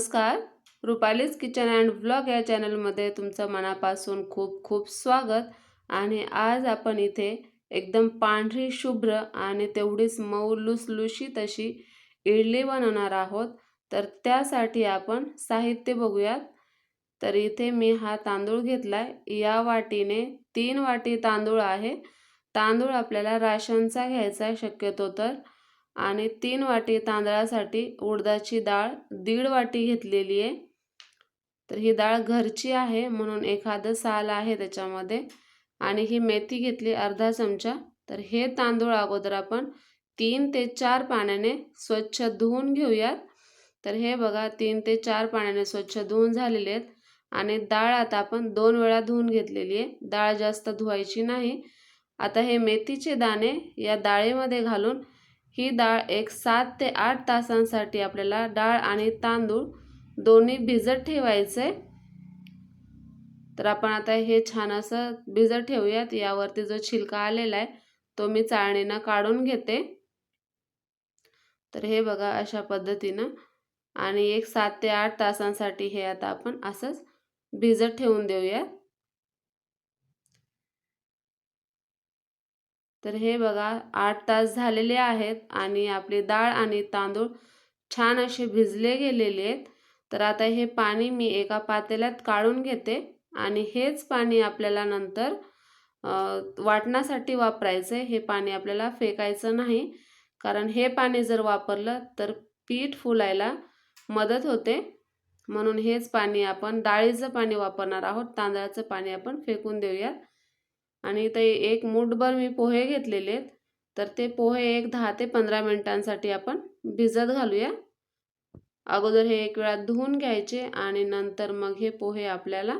नमस्कार. रुपालीज kitchen and vlog या चॅनलमध्ये तुमचं मनापासून खूप खूप स्वागत. आणि आज आपण इथे एकदम पांढरी शुभ्र आणि तेवढीच मऊ लुसलुशीत अशी इडली बनवणार आहोत. तर त्यासाठी आपण साहित्य बघूयात. तर इथे मी हा तांदूळ घेतलाय. या वाटीने तीन वाटी तांदूळ आहे. तांदूळ आपल्याला राशनचा घ्यायचा शक्यतो तर. आणि तीन वाटी तांदळासाठी उडदाची डाळ दीड वाटी घेतलेली आहे. तर ही डाळ घरची आहे म्हणून एखादं साल आहे त्याच्यामध्ये. आणि ही मेथी घेतली अर्धा चमचा. तर हे तांदूळ अगोदर आपण तीन ते चार पाण्याने स्वच्छ धुवून घेऊयात. तर हे बघा तीन ते चार पाण्याने स्वच्छ धुवून झालेले आहेत. आणि डाळ आता आपण दोन वेळा धुवून घेतलेली आहे. डाळ जास्त धुवायची नाही. आता हे मेथीचे दाणे या डाळीमध्ये घालून ही डाळ एक सात ते आठ तासांसाठी आपल्याला डाळ आणि तांदूळ दोन्ही भिजत ठेवायचे. तर आपण आता हे छान असं भिजत ठेवूयात. यावरती जो छिलका आलेला आहे तो मी चाळणीनं काढून घेते. तर हे बघा अशा पद्धतीनं. आणि एक सात ते आठ तासांसाठी हे आता आपण असंच भिजत ठेवून देऊयात. तर हे बघा आठ तास झालेले आहेत आणि आपली डाळ आणि तांदूळ छान असे भिजले गेलेले आहेत. तर आता हे पाणी मी एका पातेल्यात काढून घेते आणि हेच पाणी आपल्याला नंतर वाटण्यासाठी वापरायचं आहे. हे पाणी आपल्याला फेकायचं नाही. कारण हे पाणी जर वापरलं तर पीठ फुलायला मदत होते. म्हणून हेच पाणी आपण डाळीचं पाणी वापरणार आहोत. तांदळाचं पाणी आपण फेकून देऊयात. आणि ते एक मूठभर मी पोहे घेतलेले आहेत. तर ते पोहे एक दहा ते पंधरा मिनटांसाठी आपण भिजत घालूया. अगोदर हे एक वेळा धुवून घ्यायचे आणि नंतर मग हे पोहे आपल्याला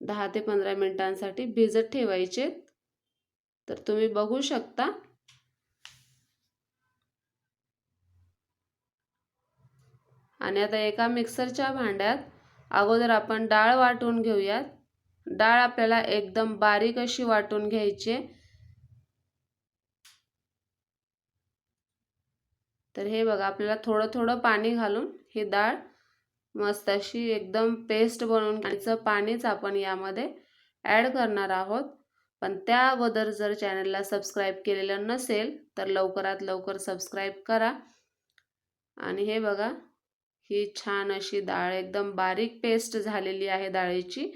दहा ते पंधरा मिनटांसाठी भिजत ठेवायचे तर तुम्ही बघू शकता. आणि आता एका मिक्सरच्या भांड्यात अगोदर आपण डाळ वाटून घेऊयात. डाळ आपल्याला एकदम बारीक अशी वाटून घ्यायची. तर हे बघा आपल्याला थोडं थोडं पाणी घालून ही डाळ मस्त अशी एकदम पेस्ट बनवून घ्यायचं. पाणीच आपण यामध्ये ॲड करणार आहोत. पण त्या अगोदर जर चॅनलला सबस्क्राईब केलेलं नसेल तर लवकरात लवकर सबस्क्राईब करा. आणि हे बघा ही छान अशी डाळ एकदम बारीक पेस्ट झालेली आहे डाळीची.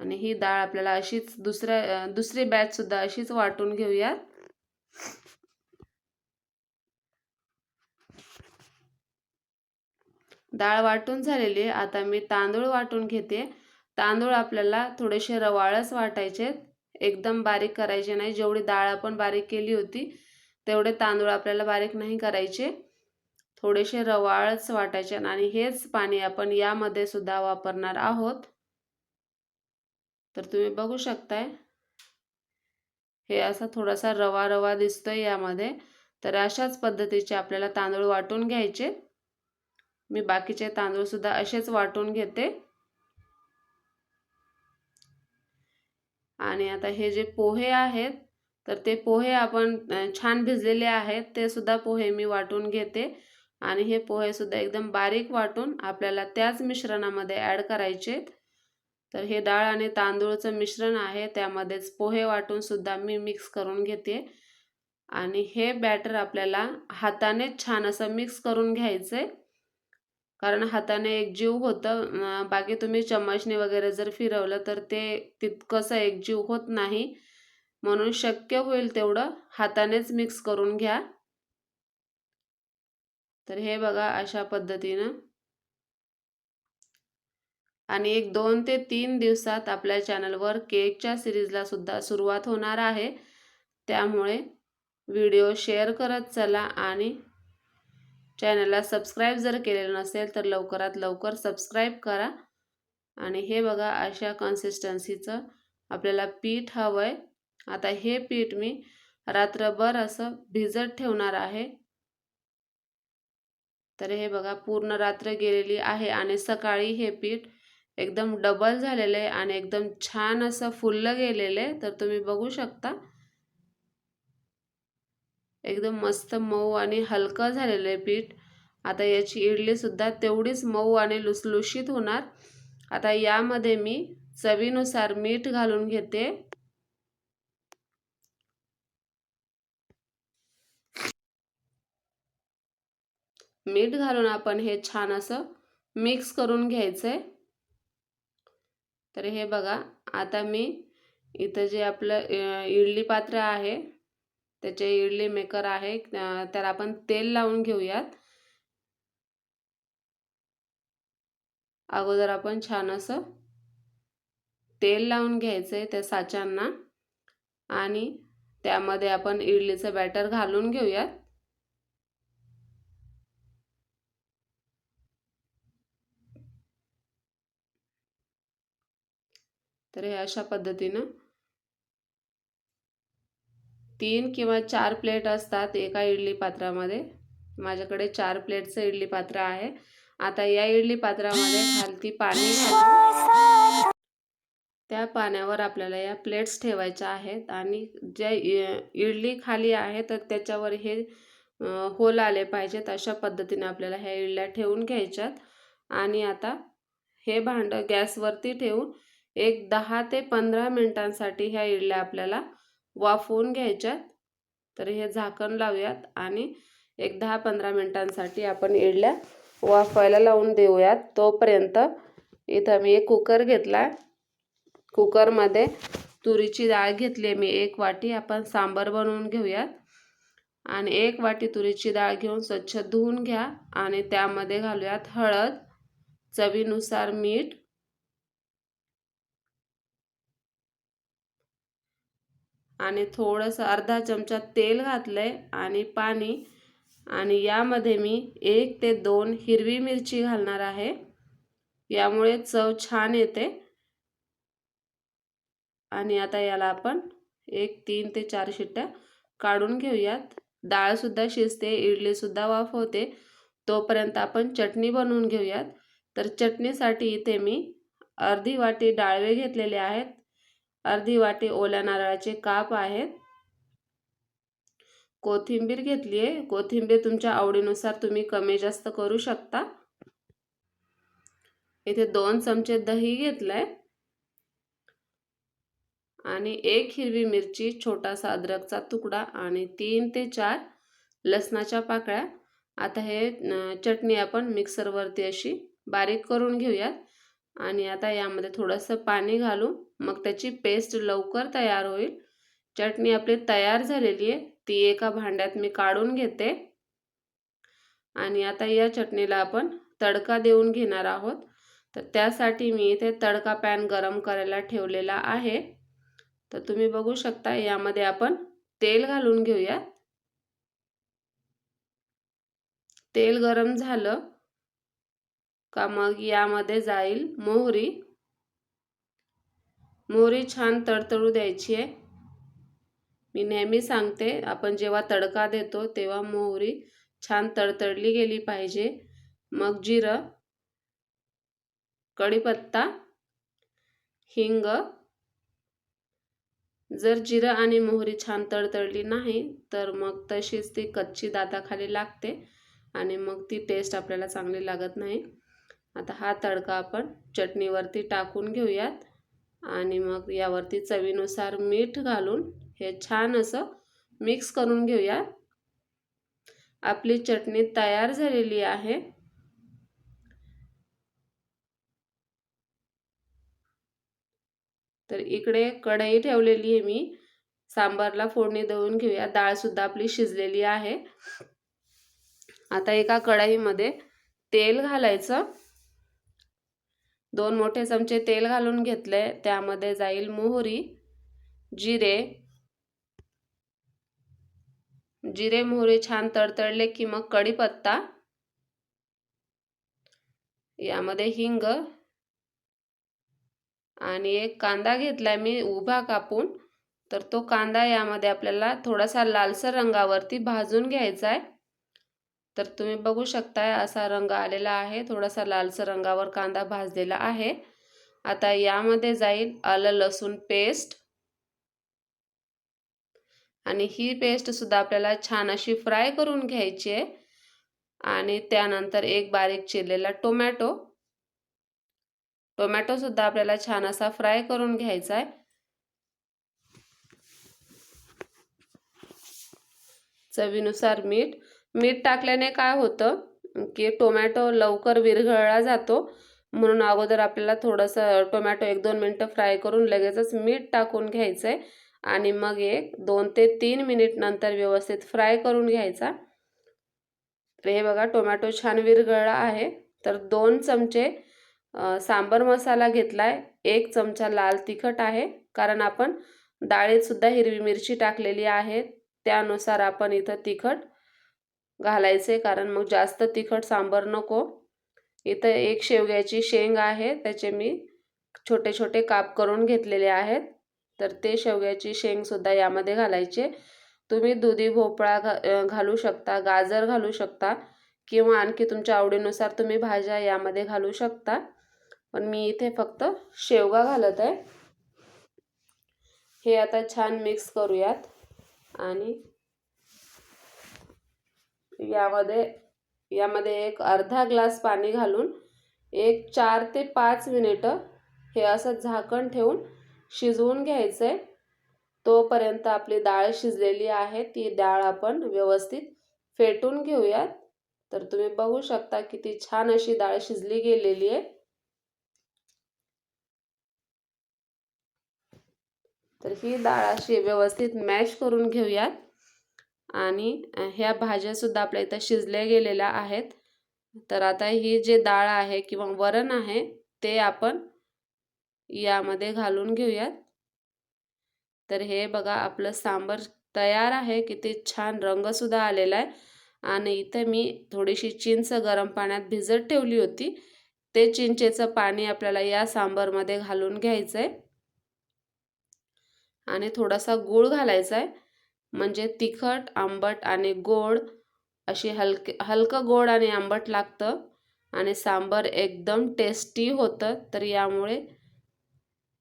आणि ही डाळ आपल्याला अशीच दुसऱ्या दुसरी बॅच सुद्धा अशीच वाटून घेऊयात. डाळ वाटून झालेली आहे. आता मी तांदूळ वाटून घेते. तांदूळ आपल्याला थोडेसे रवाळच वाटायचे. एकदम बारीक करायचे नाही. जेवढी डाळ आपण बारीक केली होती तेवढे तांदूळ आपल्याला बारीक नाही करायचे. थोडेसे रवाळच वाटायचे आणि हेच पाणी आपण यामध्ये सुद्धा वापरणार आहोत. तर तुम्ही बघू शकताय. हे असा थोडासा रवा रवा दिसतोय यामध्ये. तर अशाच पद्धतीचे आपल्याला तांदूळ वाटून घ्यायचे. मी बाकीचे तांदूळ सुद्धा असेच वाटून घेते. आणि आता हे जे पोहे आहेत तर ते पोहे आपण छान भिजलेले आहेत ते सुद्धा पोहे मी वाटून घेते. आणि हे पोहे सुद्धा एकदम बारीक वाटून आपल्याला त्याच मिश्रणामध्ये ॲड करायचे तर हे डाळ आणि तांदूळचं मिश्रण आहे त्यामध्येच पोहे वाटून सुद्धा मी मिक्स करून घेते. आणि हे बॅटर आपल्याला हाताने छान असं मिक्स करून घ्यायचं. आहे कारण हाताने एकजीव होतं बाकी तुम्ही चम्मचने वगैरे जर फिरवलं तर ते तितकंसं एकजीव होत नाही. म्हणून शक्य होईल तेवढं हातानेच मिक्स करून घ्या. तर हे बघा अशा पद्धतीनं आणि एक दोन ते तीन दिवसात आपल्या चॅनलवर केकच्या सिरीजला सुद्धा सुरुवात होणार आहे. त्यामुळे व्हिडिओ शेअर करत चला आणि चॅनलला सबस्क्राईब जर केलेलं नसेल तर लवकरात लवकर सबस्क्राईब करा. आणि हे बघा अशा कन्सिस्टन्सीचं आपल्याला पीठ हवं आहे आता हे पीठ मी रात्रभर असं भिजत ठेवणार आहे. तर हे बघा पूर्ण रात्र गेलेली आहे आणि सकाळी हे पीठ एकदम डबल झालेलं आहे आणि एकदम छान असं फुललं गेलेलं आहे तर तुम्ही बघू शकता. एकदम मस्त मऊ आणि हलकं झालेलं आहे पीठ. आता याची इडलीसुद्धा तेवढीच मऊ आणि लुसलुशीत होणार. आता यामध्ये मी चवीनुसार मीठ घालून घेते. मीठ घालून आपण हे छान असं मिक्स करून घ्यायचं आहे तर हे बघा आता मी इथं जे आपलं इडली पात्र आहे त्याचे इडली मेकर आहे त्याला आपण तेल लावून घेऊयात. अगोदर आपण छान असं तेल लावून घ्यायचं आहे त्या साच्यांना आणि त्यामध्ये आपण इडलीचं बॅटर घालून घेऊयात. तर हे अशा पद्धतीनं तीन किंवा चार प्लेट असतात एका इडली पात्रामध्ये. माझ्याकडे चार प्लेटचं इडली पात्र आहे. आता या इडली पात्रामध्ये खालती पाणी त्या पाण्यावर आपल्याला या प्लेट्स ठेवायच्या आहेत आणि ज्या इडली खाली आहे तर त्याच्यावर हे होल आले पाहिजेत अशा पद्धतीने आपल्याला ह्या इडल्या ठेवून घ्यायच्यात. आणि आता हे भांडं गॅसवरती ठेवून एक दहा ते पंधरा मिनटांसाठी ह्या इडल्या आपल्याला वाफवून घ्यायच्यात. तर हे झाकण लावूयात आणि एक दहा पंधरा मिनटांसाठी आपण इडल्या वाफवायला लावून देऊयात. तोपर्यंत इथं मी एक कुकर घेतला. कुकरमध्ये तुरीची डाळ घेतली मी एक वाटी आपण सांबर बनवून घेऊयात. आणि एक वाटी तुरीची डाळ घेऊन स्वच्छ धुवून घ्या आणि त्यामध्ये घालूयात हळद चवीनुसार मीठ आणि थोडंसं अर्धा चमचा तेल घातलं आहे आणि पाणी. आणि यामध्ये मी एक ते दोन हिरवी मिरची घालणार आहे. यामुळे चव छान येते. आणि आता याला आपण एक तीन ते चार शिट्ट्या काढून घेऊयात. डाळसुद्धा शिजते इडलीसुद्धा वाफ होते. तोपर्यंत आपण चटणी बनवून घेऊयात. तर चटणीसाठी इथे मी अर्धी वाटी डाळवे घेतलेले आहेत. अर्धी वाटी ओल्या नारळाचे काप आहेत. कोथिंबीर घेतली आहे. कोथिंबीर तुमच्या आवडीनुसार तुम्ही कमी जास्त करू शकता. इथे दोन चमचे दही घेतलंय. आणि एक हिरवी मिरची छोटासा अद्रकचा तुकडा आणि तीन ते चार लसणाच्या पाकळ्या. आता हे चटणी आपण मिक्सरवरती अशी बारीक करून घेऊयात. आणि आता यामध्ये थोडंसं पाणी घालू. मग त्याची पेस्ट लवकर तयार होईल. चटणी आपली तयार झालेली आहे. ती एका भांड्यात मी काढून घेते. आणि आता या चटणीला आपण तडका देऊन घेणार आहोत. तर त्यासाठी मी इथे तडका पॅन गरम करायला ठेवलेला आहे. तर तुम्ही बघू शकता यामध्ये आपण तेल घालून घेऊयात. तेल गरम झालं का मग यामध्ये जाईल मोहरी? मोहरी छान तडतडू द्यायची आहे. मी नेहमी सांगते आपण जेव्हा तडका देतो तेव्हा मोहरी छान तडतडली गेली पाहिजे. मग जिरं कढीपत्ता हिंग. जर जिरं आणि मोहरी छान तडतडली नाही तर मग तशीच ती कच्ची दाताखाली लागते आणि मग ती टेस्ट आपल्याला चांगली लागत नाही. आता हा तडका आपण चटणीवरती टाकून घेऊयात. आणि मग यावरती चवीनुसार मीठ घालून हे छान असं मिक्स करून घेऊया आपली चटणी तयार झालेली आहे. तर इकडे कढई ठेवलेली आहे मी. सांबारला फोडणी देऊन घेऊया. डाळसुद्धा आपली शिजलेली आहे. आता एका कढईमध्ये तेल घालायचं. दोन मोठे चमचे तेल घालून घेतले. त्यामध्ये जाईल मोहरी जिरे जिरे मोहरी छान तडतडले की मग कढीपत्ता यामध्ये हिंग आणि एक कांदा घेतलाय मी उभा कापून. तर तो कांदा यामध्ये आपल्याला थोडासा लालसर रंगावरती भाजून घ्यायचा आहे तर तुम्ही बघू शकताय असा रंग आलेला आहे. थोडासा लालसर रंगावर कांदा भाजलेला आहे. आता यामध्ये जाईल आलं लसूण पेस्ट. आणि ही पेस्ट सुद्धा आपल्याला छान अशी फ्राय करून घ्यायची आहे. आणि त्यानंतर एक बारीक चिरलेला टोमॅटो. टोमॅटोसुद्धा आपल्याला छान असा फ्राय करून घ्यायचा आहे. चवीनुसार मीठ. मीठ टाकल्याने काय होतं की टोमॅटो लवकर विरघळला जातो. म्हणून अगोदर आपल्याला थोडंसं टोमॅटो एक दोन मिनटं फ्राय करून लगेचच मीठ टाकून घ्यायचं आहे आणि मग एक दोन ते तीन मिनिट नंतर व्यवस्थित फ्राय करून घ्यायचा. तर हे बघा टोमॅटो छान विरघळला आहे. तर दोन चमचे सांबर मसाला घेतला आहे एक चमचा लाल तिखट आहे. कारण आपण डाळीतसुद्धा हिरवी मिरची टाकलेली आहे. त्यानुसार आपण इथं तिखट घालायचे कारण मग जास्त तिखट सांबर नको. इथं एक शेवग्याची शेंग आहे त्याचे मी छोटे छोटे काप करून घेतलेले आहेत. तर ते शेवग्याची शेंगसुद्धा यामध्ये घालायचे. तुम्ही दुधी भोपळा घा घालू शकता गाजर घालू शकता किंवा आणखी तुमच्या आवडीनुसार तुम्ही भाज्या यामध्ये घालू शकता. पण मी इथे फक्त शेवगा घालत आहे. हे आता छान मिक्स करूयात. आणि यामध्ये यामध्ये एक अर्धा ग्लास पाणी घालून एक चार ते पाच मिनिटं हे असं झाकण ठेवून शिजवून घ्यायचं. आहे तोपर्यंत आपली डाळ शिजलेली आहे ती डाळ आपण व्यवस्थित फेटून घेऊयात. तर तुम्ही बघू शकता किती छान अशी डाळ शिजली गेलेली आहे. तर ही डाळ अशी व्यवस्थित मॅश करून घेऊयात. आणि ह्या भाज्यासुद्धा आपल्या इथं शिजल्या गेलेल्या आहेत. तर आता ही जे डाळ आहे किंवा वरण आहे ते आपण यामध्ये घालून घेऊयात. तर हे बघा आपलं सांबर तयार आहे. किती छान रंगसुद्धा आलेला आहे. आणि इथे मी थोडीशी चिंच गरम पाण्यात भिजत ठेवली होती. ते चिंचेचं पाणी आपल्याला या सांबरमध्ये घालून घ्यायचं आहे आणि थोडासा गूळ घालायचा आहे म्हणजे तिखट आंबट आणि गोड अशी हलके हलकं गोड आणि आंबट लागतं आणि सांबर एकदम टेस्टी होतं. तर यामुळे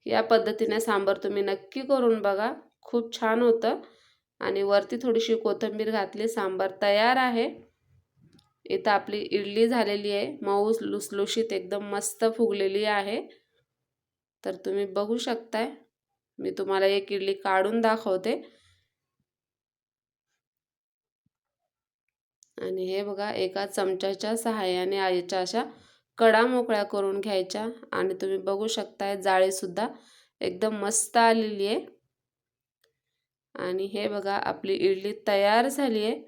या पद्धतीने सांबर तुम्ही नक्की करून बघा. खूप छान होतं आणि वरती थोडीशी कोथिंबीर घातली. सांबार तयार आहे. इथं आपली इडली झालेली आहे. मऊ लुसलुशीत एकदम मस्त फुगलेली आहे. तर तुम्ही बघू शकताय. मी तुम्हाला एक इडली काढून दाखवते. आणि हे बघा एका चमच्याच्या सहाय्याने याच्या अशा कडा मोकळ्या करून घ्यायच्या. आणि तुम्ही बघू शकताय जाळीसुद्धा एकदम मस्त आलेली आहे. आणि हे बघा आपली इडली तयार झाली आहे.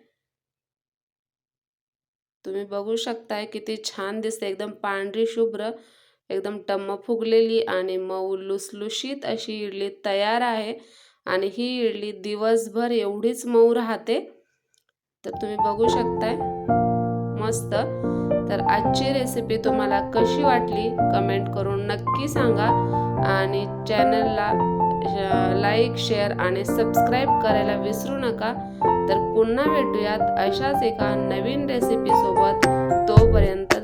तुम्ही बघू शकताय किती छान दिसते. एकदम पांढरी शुभ्र एकदम टम्म फुगलेली आणि मऊ लुसलुशीत अशी इडली तयार आहे. आणि ही इडली दिवसभर एवढीच मऊ राहते. तर तुम्ही बघू शकताय. मस्त. तर आजची रेसिपी तुम्हाला कशी वाटली कमेंट करून नक्की सांगा. आणि चॅनलला लाईक शेअर आणि सबस्क्राईब करायला विसरू नका. तर पुन्हा भेटूयात अशाच एका नवीन रेसिपीसोबत तोपर्यंत